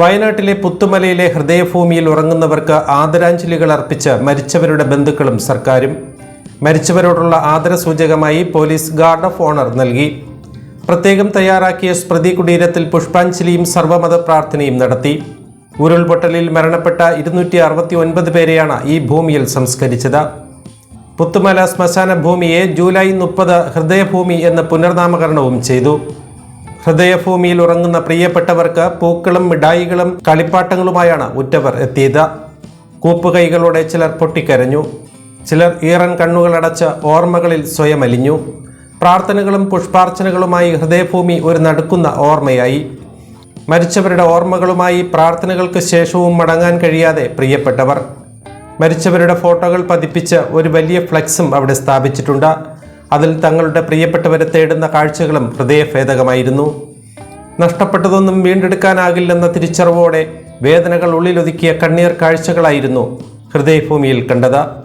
വയനാട്ടിലെ പുത്തുമലയിലെ ഹൃദയഭൂമിയിൽ ഉറങ്ങുന്നവർക്ക് ആദരാഞ്ജലികൾ അർപ്പിച്ച് മരിച്ചവരുടെ ബന്ധുക്കളും സർക്കാരും. മരിച്ചവരോടുള്ള ആദരസൂചകമായി പോലീസ് ഗാർഡ് ഓഫ് ഓണർ നൽകി. പ്രത്യേകം തയ്യാറാക്കിയ സ്മൃതി കുടീരത്തിൽ പുഷ്പാഞ്ജലിയും സർവമത പ്രാർത്ഥനയും നടത്തി. ഉരുൾപൊട്ടലിൽ മരണപ്പെട്ട ഇരുന്നൂറ്റി അറുപത്തി ഒൻപത് പേരെയാണ് ഈ ഭൂമിയിൽ സംസ്കരിച്ചത്. പുത്തുമല ശ്മശാന ഭൂമിയെ ജൂലൈ മുപ്പത് ഹൃദയഭൂമി എന്ന പുനർനാമകരണവും ചെയ്തു. ഹൃദയഭൂമിയിൽ ഉറങ്ങുന്ന പ്രിയപ്പെട്ടവർക്ക് പൂക്കളും മിഠായികളും കളിപ്പാട്ടങ്ങളുമായാണ് ഉറ്റവർ എത്തിയത്. കൂപ്പുകൈകളോടെ ചിലർ പൊട്ടിക്കരഞ്ഞു. ചിലർ ഈറൻ കണ്ണുകളടച്ച് ഓർമ്മകളിൽ സ്വയം അലിഞ്ഞു പ്രാർത്ഥനകളും പുഷ്പാർച്ചനകളുമായി ഹൃദയഭൂമി ഒരു നടുക്കുന്ന ഓർമ്മയായി. മരിച്ചവരുടെ ഓർമ്മകളുമായി പ്രാർത്ഥനകൾക്ക് ശേഷവും മടങ്ങാൻ കഴിയാതെ പ്രിയപ്പെട്ടവർ. മരിച്ചവരുടെ ഫോട്ടോകൾ പതിപ്പിച്ച് ഒരു വലിയ ഫ്ലെക്സും അവിടെ സ്ഥാപിച്ചിട്ടുണ്ട്. അതിൽ തങ്ങളുടെ പ്രിയപ്പെട്ടവരെ തേടുന്ന കാഴ്ചകളും ഹൃദയഭേദകമായിരുന്നു. നഷ്ടപ്പെട്ടതൊന്നും വീണ്ടെടുക്കാനാകില്ലെന്ന തിരിച്ചറിവോടെ വേദനകൾ ഉള്ളിലൊതുക്കിയ കണ്ണീർ കാഴ്ചകളായിരുന്നു ഹൃദയഭൂമിയിൽ കണ്ടത്.